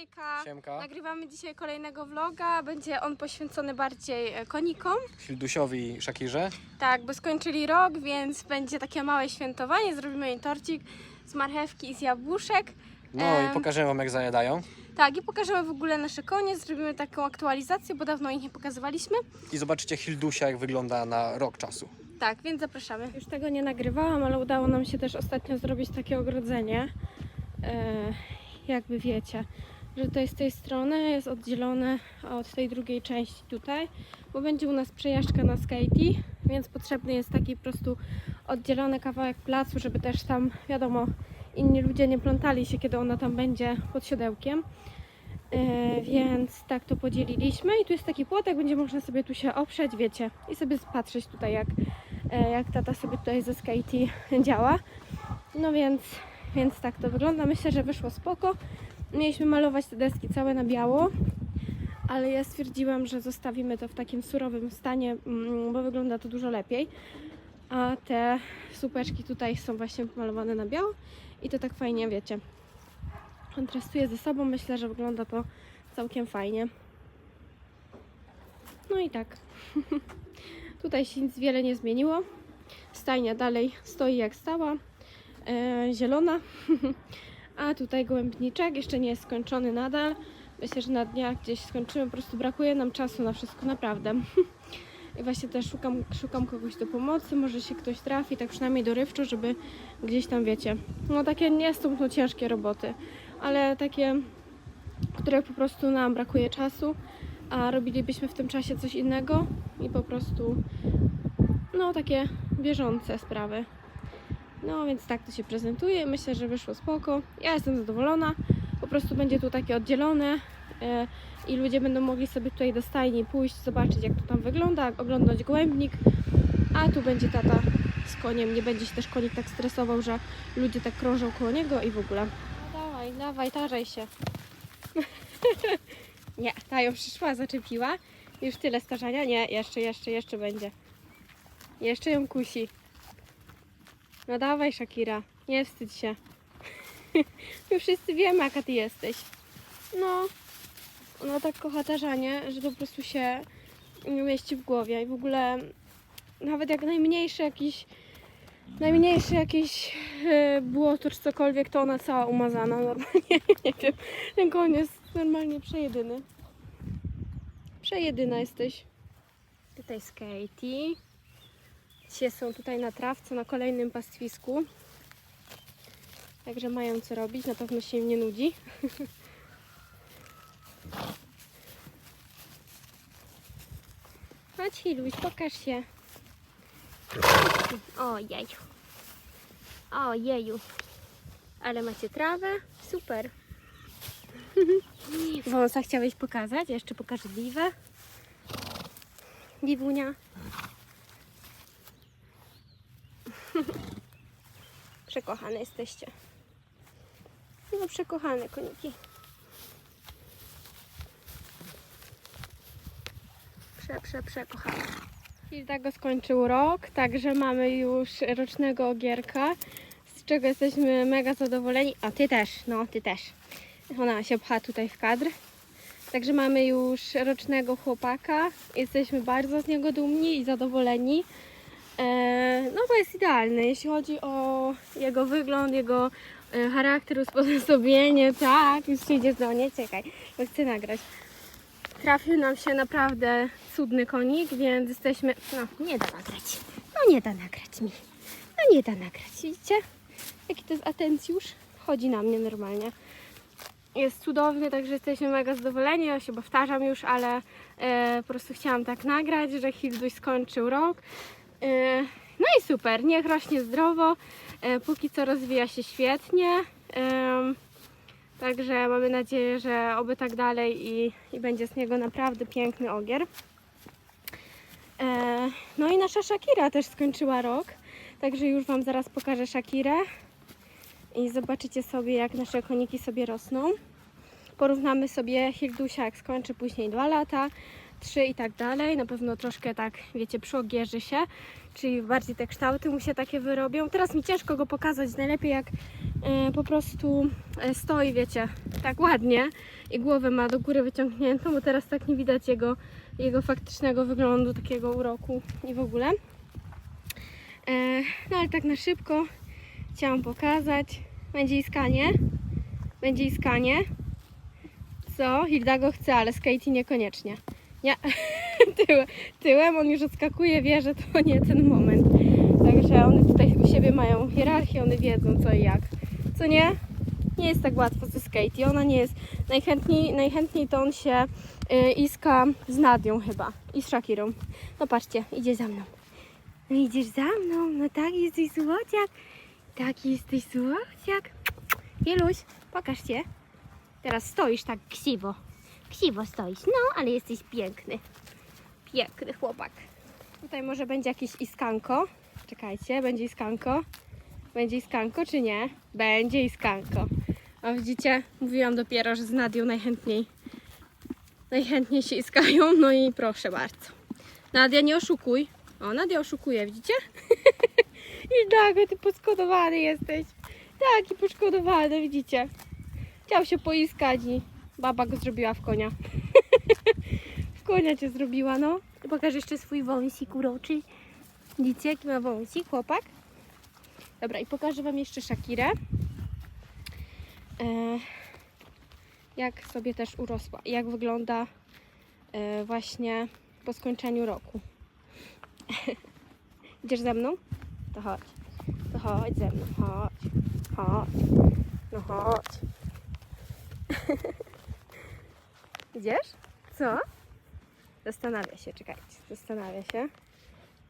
Hejka! Siemka. Nagrywamy dzisiaj kolejnego vloga. Będzie on poświęcony bardziej e, konikom. Hildusiowi i Szakirze. Tak, bo skończyli rok, więc będzie takie małe świętowanie. Zrobimy im torcik z marchewki i z jabłuszek. No i pokażemy wam jak zajadają. Tak, i pokażemy w ogóle nasze konie. Zrobimy taką aktualizację, bo dawno ich nie pokazywaliśmy. I zobaczycie Hildusia jak wygląda na rok czasu. Tak, więc zapraszamy. Już tego nie nagrywałam, ale udało nam się też ostatnio zrobić takie ogrodzenie. E, jakby wiecie, że jest z tej strony, jest oddzielone od tej drugiej części tutaj, bo będzie u nas przejażdżka na skatey, więc potrzebny jest taki po prostu oddzielony kawałek placu, żeby też tam, wiadomo, inni ludzie nie plątali się, kiedy ona tam będzie pod siodełkiem. E, więc tak to podzieliliśmy i tu jest taki płotek, będzie można sobie tu się oprzeć, wiecie, i sobie patrzeć tutaj jak, e, jak tata sobie tutaj ze skatey działa. No więc, więc tak to wygląda. Myślę, że wyszło spoko. Mieliśmy malować te deski całe na biało, ale ja stwierdziłam, że zostawimy to w takim surowym stanie, mm, bo wygląda to dużo lepiej. A te supeczki tutaj są właśnie pomalowane na biało i to tak fajnie, wiecie, kontrastuje ze sobą. Myślę, że wygląda to całkiem fajnie. No i tak. Tutaj się nic wiele nie zmieniło. Stajnia dalej stoi jak stała. E, zielona. A tutaj gołębniczek jeszcze nie jest skończony nadal. Myślę, że na dniach gdzieś skończymy. Po prostu brakuje nam czasu na wszystko, naprawdę. I właśnie też szukam, szukam kogoś do pomocy. Może się ktoś trafi, tak przynajmniej dorywczo, żeby gdzieś tam, wiecie, no takie nie są to ciężkie roboty, ale takie, które po prostu nam brakuje czasu, a robilibyśmy w tym czasie coś innego i po prostu, no takie bieżące sprawy. No więc tak to się prezentuje. Myślę, że wyszło spoko. Ja jestem zadowolona. Po prostu będzie tu takie oddzielone e, i ludzie będą mogli sobie tutaj do stajni pójść, zobaczyć jak to tam wygląda, oglądać gołębnik, a tu będzie tata z koniem. Nie będzie się też konik tak stresował, że ludzie tak krążą koło niego i w ogóle. No dawaj, dawaj, tarzaj się. nie, ta ją przyszła, zaczepiła. Już tyle starzania? Nie, jeszcze, jeszcze, jeszcze będzie. Jeszcze ją kusi. No dawaj, Shakira, nie wstydź się. My wszyscy wiemy, jaka ty jesteś. No, ona tak kocha tarzanie, że to po prostu się nie mieści w głowie i w ogóle nawet jak najmniejszy jakiś najmniejszy jakiś e, błoto czy cokolwiek, to ona cała umazana normalnie, nie wiem. Ten koń jest normalnie przejedyny. Przejedyna jesteś. Tutaj z Katie. Dzisiaj są tutaj na trawce, na kolejnym pastwisku. Także mają co robić, na pewno się im nie nudzi. Chodź Hiluś, pokaż się. Ojej. Ojeju. Ale macie trawę? Super. Wąsa chciałeś pokazać? Jeszcze pokażę Liwę. Liwunia. Przekochane jesteście. No przekochane koniki. Prze, prze, przekochane. I go skończył rok, także mamy już rocznego ogierka, z czego jesteśmy mega zadowoleni. A ty też, no ty też. Ona się pcha tutaj w kadr. Także mamy już rocznego chłopaka. Jesteśmy bardzo z niego dumni i zadowoleni. E, no bo jest idealny, jeśli chodzi o jego wygląd, jego e, charakter, usposobienie, tak, już się idzie do nie czekaj, bo chcę nagrać. Trafił nam się naprawdę cudny konik, więc jesteśmy, no nie da nagrać, no nie da nagrać mi, no nie da nagrać, widzicie? Jaki to jest atencjusz, chodzi na mnie normalnie. Jest cudowny, także jesteśmy mega zadowoleni, ja się powtarzam już, ale e, po prostu chciałam tak nagrać, że Hilduś skończył rok. E, No i super, niech rośnie zdrowo. E, Póki co rozwija się świetnie. Także mamy nadzieję, że oby tak dalej i, i będzie z niego naprawdę piękny ogier. E, No i nasza Shakira też skończyła rok. Także już Wam zaraz pokażę Shakirę. I zobaczycie sobie, jak nasze koniki sobie rosną. Porównamy sobie Hildusia, jak skończy później dwa lata. Trzy i tak dalej. Na pewno troszkę tak, wiecie, przyogierzy się, czyli bardziej te kształty mu się takie wyrobią. Teraz mi ciężko go pokazać, najlepiej jak e, po prostu e, stoi, wiecie, tak ładnie i głowę ma do góry wyciągniętą, bo teraz tak nie widać jego, jego faktycznego wyglądu, takiego uroku i w ogóle. E, no ale tak na szybko chciałam pokazać. Będzie iskanie. Będzie iskanie. Co? Hilda go chce, ale z Katie niekoniecznie. Nie. Tyłem, tyłem on już odskakuje, wie, że to nie ten moment. Także one tutaj u siebie mają hierarchię, one wiedzą co i jak. Co nie? Nie jest tak łatwo ze Katie. Ona nie jest. Najchętniej, najchętniej to on się y, iska z Nadią chyba i z Shakirą. No patrzcie, idzie za mną. No idziesz za mną, no tak, jesteś słodziak. Tak, jesteś słodziak. Jeluś, pokaż się. Teraz stoisz tak ksiwo. Ksiwo stoisz, no, ale jesteś piękny. Piękny chłopak. Tutaj może będzie jakieś iskanko. Czekajcie, będzie iskanko. Będzie iskanko czy nie? Będzie iskanko. A widzicie, mówiłam dopiero, że z Nadią najchętniej najchętniej się iskają, no i proszę bardzo. Nadia, nie oszukuj. O, Nadia oszukuje, widzicie? I tak, ty poszkodowany jesteś. Taki poszkodowany, widzicie? Chciał się poiskać i baba go zrobiła w konia. w konia cię zrobiła, no. Pokaż jeszcze swój wąsik uroczy. Widzicie, jaki ma wąsik, chłopak? Dobra, i pokażę Wam jeszcze Shakirę. E, jak sobie też urosła. Jak wygląda e, właśnie po skończeniu roku. Idziesz ze mną? To chodź. To chodź ze mną. Chodź. Chodź. No chodź. Idziesz? Co? Zastanawia się, czekajcie. Zastanawia się.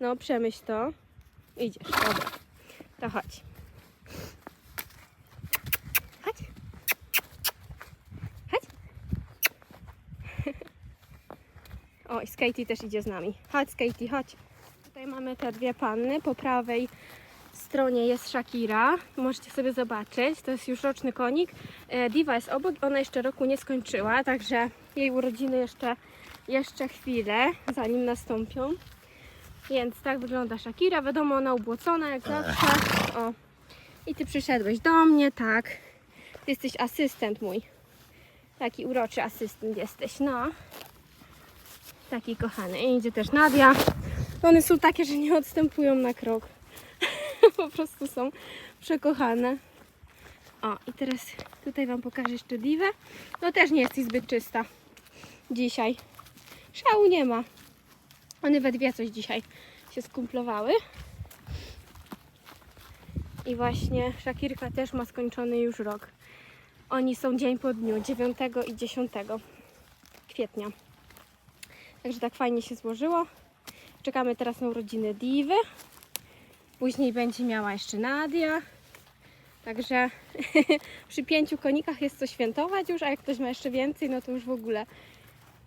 No, przemyśl to. Idziesz, dobra. To chodź. Chodź. Chodź. O, i Skaty też idzie z nami. Chodź, Skaty, chodź. Tutaj mamy te dwie panny. Po prawej stronie jest Shakira. Możecie sobie zobaczyć. To jest już roczny konik. E, Diva jest obok. Ona jeszcze roku nie skończyła, także jej urodziny jeszcze, jeszcze chwilę, zanim nastąpią. Więc tak wygląda Shakira. Wiadomo, ona ubłocona jak zawsze. O. I ty przyszedłeś do mnie, tak. Ty jesteś asystent mój. Taki uroczy asystent jesteś, no. Taki kochany. I idzie też Nadia. One są takie, że nie odstępują na krok. po prostu są przekochane. O, i teraz tutaj Wam pokażę jeszcze diwę. No też nie jesteś zbyt czysta dzisiaj. Szału nie ma. One we dwie coś dzisiaj się skumplowały. I właśnie Szakirka też ma skończony już rok. Oni są dzień po dniu, 9 i 10 kwietnia. Także tak fajnie się złożyło. Czekamy teraz na urodziny Diwy. Później będzie miała jeszcze Nadia. Także przy pięciu konikach jest co świętować już, a jak ktoś ma jeszcze więcej, no to już w ogóle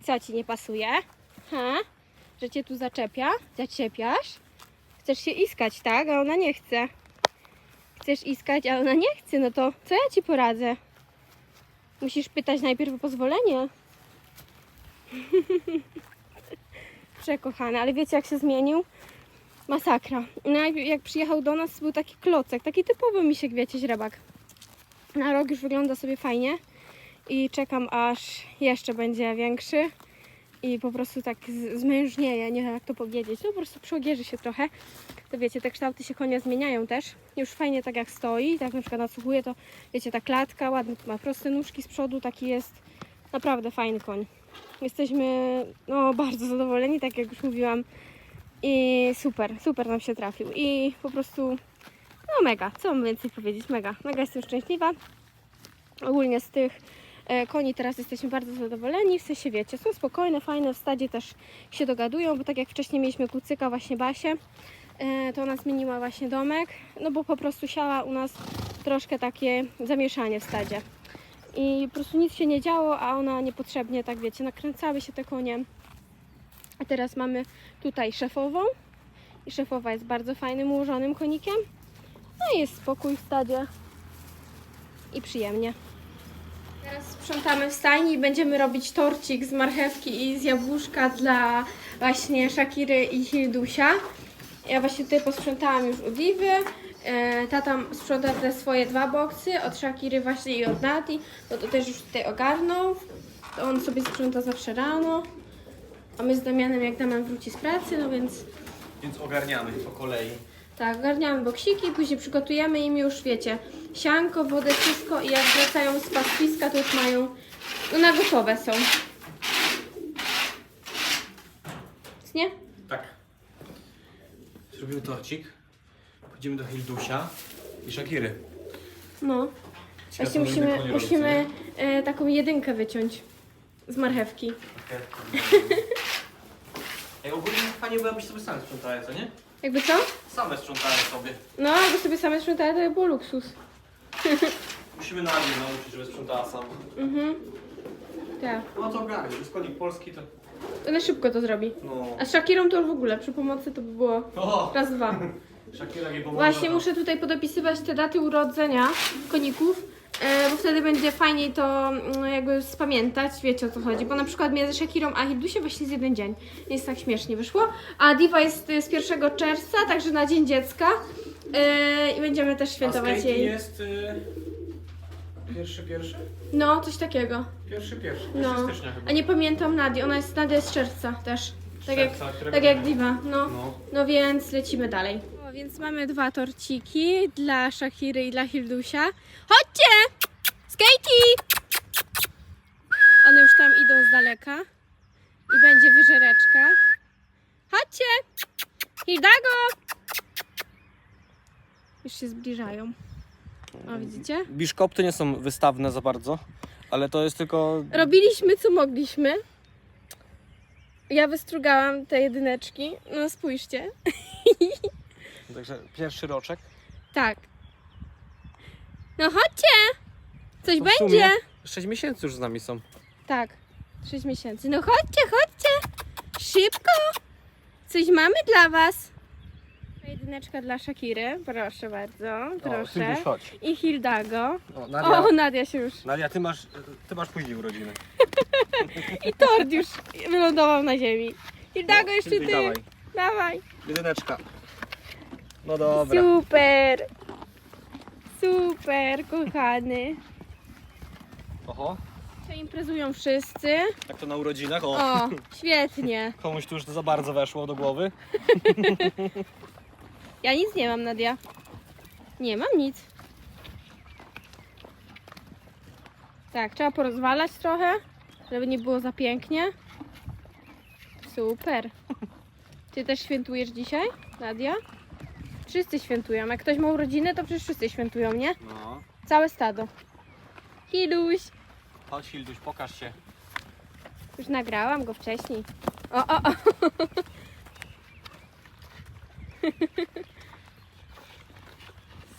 co ci nie pasuje? Ha? Że cię tu zaczepia? Zaczepiasz? Chcesz się iskać, tak? A ona nie chce. Chcesz iskać, a ona nie chce, no to co ja ci poradzę? Musisz pytać najpierw o pozwolenie. Przekochana, ale wiecie jak się zmienił? Masakra. Najpierw jak przyjechał do nas był taki klocek, taki typowy misiek, wiecie, źrebak. Na rok już wygląda sobie fajnie i czekam aż jeszcze będzie większy i po prostu tak zmężnieje, nie wiem jak to powiedzieć, no po prostu przyogierzy się trochę. To wiecie, te kształty się konia zmieniają też. Już fajnie tak jak stoi, tak na przykład nasłuchuje, to wiecie, ta klatka, ładnie ma proste nóżki z przodu, taki jest naprawdę fajny koń. Jesteśmy no, bardzo zadowoleni, tak jak już mówiłam. I super, super nam się trafił. I po prostu, no mega, co mam więcej powiedzieć, mega. Mega jestem szczęśliwa. Ogólnie z tych e, koni teraz jesteśmy bardzo zadowoleni, w sensie wiecie, są spokojne, fajne, w stadzie też się dogadują, bo tak jak wcześniej mieliśmy kucyka, właśnie Basię, e, to ona zmieniła właśnie domek, no bo po prostu siała u nas troszkę takie zamieszanie w stadzie. I po prostu nic się nie działo, a ona niepotrzebnie, tak wiecie, nakręcały się te konie. A teraz mamy tutaj szefową. I szefowa jest bardzo fajnym, ułożonym konikiem. No i jest spokój w stadzie. I przyjemnie. Teraz sprzątamy w stajni i będziemy robić torcik z marchewki i z jabłuszka dla właśnie Shakiry i Hildusia. Ja właśnie tutaj posprzątałam już u Diwy. E, Tata sprząta te swoje dwa boksy, od Shakiry właśnie i od Nati. No to też już tutaj ogarnął. To on sobie sprząta zawsze rano. A my z Damianem, jak Damian wróci z pracy, no więc Więc ogarniamy po kolei. tak, ogarniamy boksiki, później przygotujemy im już, wiecie, sianko, wodę, wszystko i jak wracają z pastwiska, to już mają, no na gotowe są. Nie? Tak. Zrobimy torcik. Pójdziemy do Hildusia i Shakiry. No. Właśnie musimy, musimy e, taką jedynkę wyciąć z marchewki. Ej, ogólnie fajnie byłoby sobie same sprzątały, co nie? Jakby co? Same sprzątały sobie. No, jakby sobie same sprzątały, to by było luksus. Musimy na mnie nauczyć, żeby sprzątała sama. Mhm. Tak. No to ogarnie, to jest konik polski, to... Ona szybko to zrobi. No. A z Shakirą to już w ogóle, przy pomocy to by było O! raz, dwa. Shakira nie pomoże. Właśnie to- muszę tutaj podopisywać te daty urodzenia koników, bo wtedy będzie fajniej to mm, jakby spamiętać, wiecie o co chodzi. Bo na przykład między Shakirą a Hildusie właśnie z jeden dzień. Jest tak śmiesznie wyszło. A Diva jest y, z 1 czerwca, także na Dzień Dziecka. E, I będziemy też świętować jej. jest... Y... Pierwszy, pierwszy? No, coś takiego. Pierwszy, pierwszy. No. Pierwszy stycznia chyba. A nie pamiętam Nadi, ona jest Nadia jest z czerwca też. Tak jak, Czerwca, którego tak jak? Diva, no. No. No więc lecimy dalej. Więc mamy dwa torciki dla Shakiry i dla Hildusia. Chodźcie! Skatey! One już tam idą z daleka. I będzie wyżereczka. Chodźcie! Hildago! Już się zbliżają. O, widzicie? Biszkopty nie są wystawne za bardzo, ale to jest tylko... Robiliśmy co mogliśmy. Ja wystrugałam te jedyneczki. No spójrzcie. Także pierwszy roczek. Tak. No chodźcie! Coś No w sumie będzie. 6 miesięcy już z nami są. Tak. 6 miesięcy. No chodźcie, chodźcie! Szybko! Coś mamy dla was. Jedyneczka dla Shakiry. Proszę bardzo. Proszę. chodź. I Hildago. O, Nadia, O, Nadia się już. Nadia ty, masz, ty masz później urodziny. I tort już wylądował na ziemi. Hildago, jeszcze ty. Dawaj. Dawaj. Jedyneczka. No dobra. Super. Super, kochany. Oho, Dzisiaj imprezują wszyscy. jak to na urodzinach. O, O, świetnie. komuś tu już za bardzo weszło do głowy. Ja nic nie mam, Nadia. Nie mam nic. Tak, trzeba porozwalać trochę, żeby nie było za pięknie. Super. Ty też świętujesz dzisiaj, Nadia? Wszyscy świętują. Jak ktoś ma urodziny, to przecież wszyscy świętują, nie? No. Całe stado. Hiluś. Chodź Hilduś, pokaż się. Już nagrałam go wcześniej. O, o, o.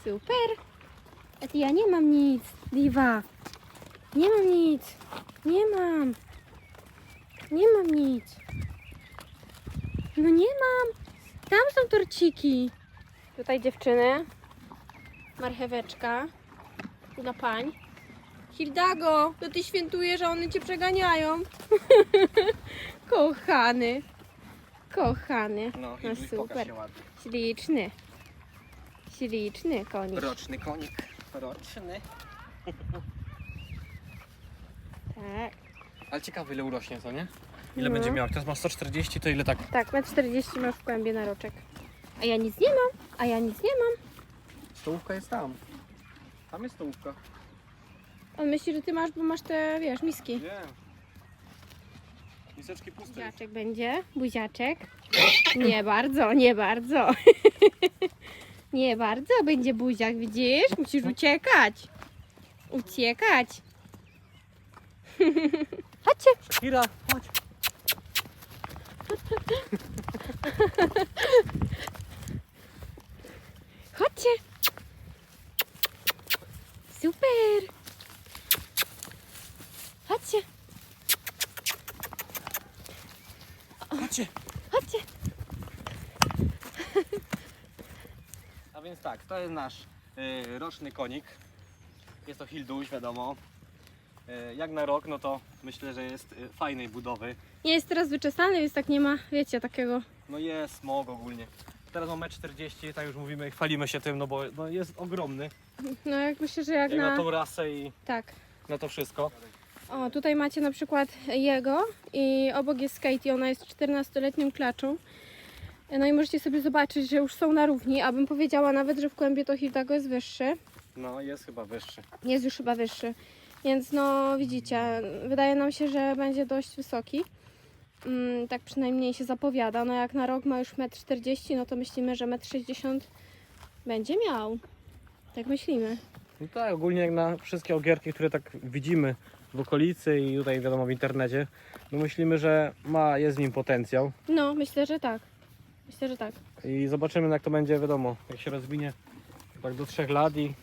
Super. A ty ja nie mam nic, Diva. Nie mam nic. Nie mam. Nie mam nic. No nie mam. Tam są torciki. Tutaj dziewczyny. Marcheweczka. Na pań. Hildago, to ty świętujesz, a one cię przeganiają. Kochany. Kochany. No, No super. Śliczny. Śliczny konik. Roczny konik. Roczny. Tak. Ale ciekawy ile urośnie, co nie? Ile No. będzie miał? Teraz ma 140, to ile tak? Tak, ma 40 masz w kłębie na roczek. A ja nic nie mam. A ja nic nie mam. Stołówka jest tam. Tam jest stołówka. On myśli, że ty masz, bo masz te, wiesz, miski. Wiem. Miseczki puste. Buziaczek będzie. Buziaczek. Nie bardzo, nie bardzo. Nie bardzo będzie buziak, widzisz? Musisz uciekać. Uciekać. Chodźcie. Kira, chodź. Super. Chodźcie, Chodźcie. chodźcie. A więc tak, to jest nasz y, roczny konik. Jest to Hilduś, wiadomo. e, jak na rok, no to myślę, że jest e, fajnej budowy. Nie jest teraz wyczesany, więc tak nie ma, wiecie, takiego. No jest smog ogólnie. Teraz mamy 40, tak już mówimy, chwalimy się tym, no bo no jest ogromny. No jak myślę, że jak Jak na na. tą rasę i Tak. na to wszystko. O, tutaj macie na przykład jego i obok jest Katie, ona jest 14-letnią klaczą. No i możecie sobie zobaczyć, że już są na równi, a bym powiedziała nawet, że w kłębie to Hildago jest wyższy. No jest chyba wyższy. Jest już chyba wyższy. Więc no widzicie, wydaje nam się, że będzie dość wysoki. Mm, tak przynajmniej się zapowiada. No jak na rok ma już 1,40 m, no to myślimy, że 1,60 m będzie miał. Tak myślimy. No tak, ogólnie jak na wszystkie ogierki, które tak widzimy w okolicy i tutaj wiadomo w internecie, no myślimy, że ma, jest w nim potencjał No, myślę, że tak. Myślę, że tak. i zobaczymy jak to będzie, wiadomo, jak się rozwinie tak do 3 lat i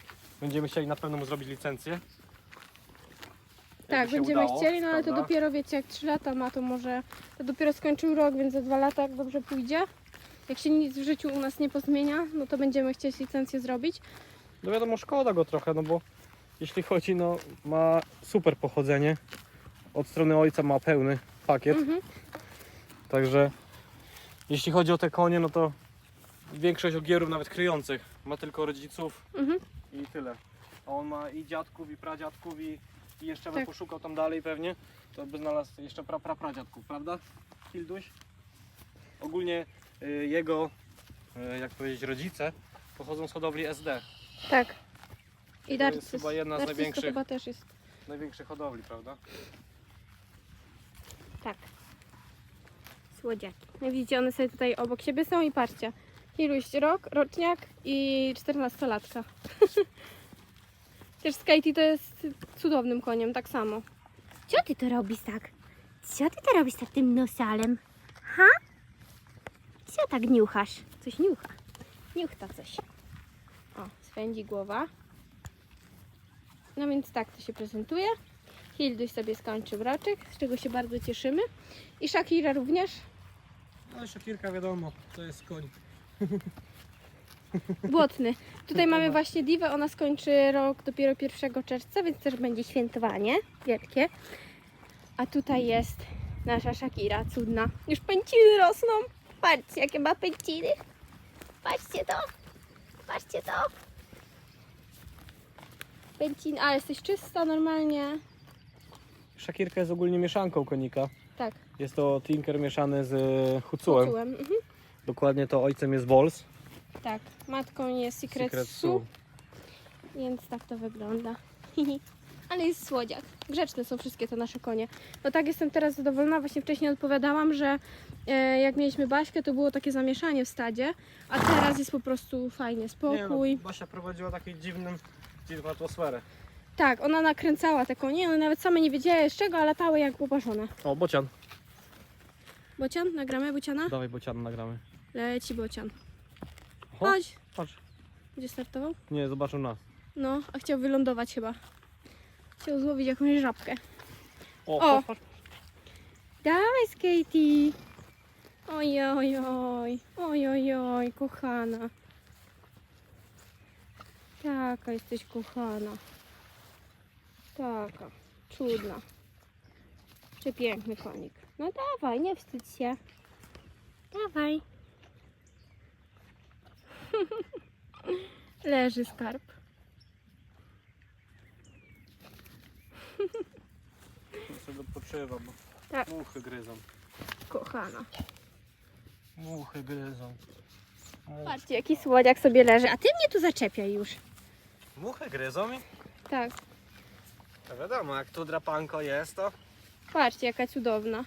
będziemy chcieli na pewno mu zrobić licencję. Tak, się będziemy udało, chcieli, no ale to prawda? dopiero wiecie, jak 3 lata ma, to może to dopiero skończył rok, więc za 2 lata, jak dobrze pójdzie. Jak się nic w życiu u nas nie pozmienia, no to będziemy chcieć licencję zrobić. No wiadomo, szkoda go trochę, no bo jeśli chodzi, no ma super pochodzenie. Od strony ojca ma pełny pakiet, Mhm. także jeśli chodzi o te konie, no to większość ogierów, nawet kryjących, ma tylko rodziców Mhm. i tyle. A on ma i dziadków, i pradziadków, i, i jeszcze by Tak. poszukał tam dalej pewnie, to by znalazł jeszcze pra, pra, pradziadków, prawda? Hilduś? Ogólnie y, jego, y, jak powiedzieć, rodzice pochodzą z hodowli SD. Tak. I To jest chyba jedna z to największych. chyba też jest. największych hodowli, prawda? Tak. Słodziaki. Widzicie, one sobie tutaj obok siebie są i patrzcie. Iluś rok, roczniak i 14-latka. Też Katie to jest cudownym koniem, tak samo. Co ty to robisz tak? Co ty to robisz tak tym nosalem? Ha? Co tak niuchasz? Coś niucha. Niuchta coś. O, swędzi głowa. No więc tak to się prezentuje. Hilduś sobie skończył roczek, z czego się bardzo cieszymy. I Shakira również. No Szakirka wiadomo, to jest koń. Błotny. Tutaj mamy właśnie Diwę, ona skończy rok dopiero 1 czerwca, więc też będzie świętowanie wielkie. A tutaj jest nasza Shakira, cudna. Już pęciny rosną. Patrzcie, jakie ma pęciny. Patrzcie to. Patrzcie to. Pęciny, ale jesteś czysta normalnie. Szakirka jest ogólnie mieszanką konika. Tak, Jest to tinker mieszany z e, Hucułem. poczułem. Mhm. Dokładnie to ojcem jest Bols. Tak, matką jest Secret, Secret Su, Su. więc tak to wygląda. Ale jest słodziak. Grzeczne są wszystkie te nasze konie. No tak jestem teraz zadowolona. Właśnie wcześniej odpowiadałam, że e, jak mieliśmy Baśkę, to było takie zamieszanie w stadzie, a teraz jest po prostu fajnie, spokój. no, Basia prowadziła taką dziwną, dziwną atmosferę. Tak, ona nakręcała te konie, one nawet same nie wiedziały z czego, a latały jak poparzone. O, bocian. Bocian, nagramy bociana? Dawaj bocian nagramy. Leci bocian. Chodź. patrz. Gdzie startował? Nie, zobaczył nas. No, a chciał wylądować chyba. Chciał złowić jakąś żabkę. O, O. patrz, patrz. Dawaj, Katie. Oj, oj, oj. Oj, oj, oj, kochana. Taka jesteś kochana. Taka. Cudna. Przepiękny konik. No dawaj, nie wstydź się. Dawaj. Leży skarb. Tu sobie odpoczywa, bo Tak. muchy gryzą. Kochana. Muchy gryzą. Patrzcie, jaki słodziak sobie leży. A ty mnie tu zaczepiaj już. muchy gryzą i Tak. to wiadomo, jak tu drapanko jest, to Patrzcie, jaka cudowna.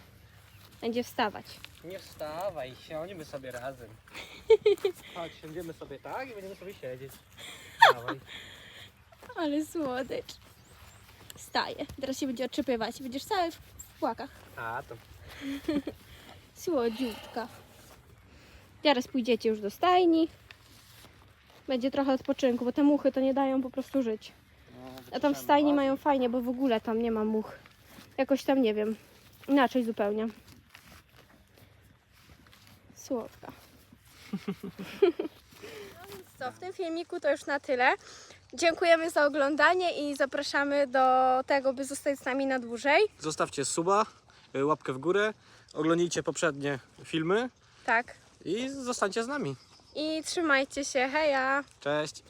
Będzie wstawać. Nie wstawaj, siądźmy sobie razem. Chodź, siądziemy sobie tak i będziemy sobie siedzieć. Dawaj. Ale słodycz. Wstaje. Teraz się będzie otrzepywać. Będziesz cały w, w płakach. A, to Słodziutka. Teraz pójdziecie już do stajni. Będzie trochę odpoczynku, bo te muchy to nie dają po prostu żyć. A tam w stajni mają fajnie, bo w ogóle tam nie ma much. Jakoś tam nie wiem. Inaczej zupełnie. Słodka. No więc co, w tym filmiku to już na tyle. Dziękujemy za oglądanie i zapraszamy do tego, by zostać z nami na dłużej. Zostawcie suba, y, łapkę w górę, oglądnijcie poprzednie filmy Tak. i zostańcie z nami. I trzymajcie się. Heja! Cześć!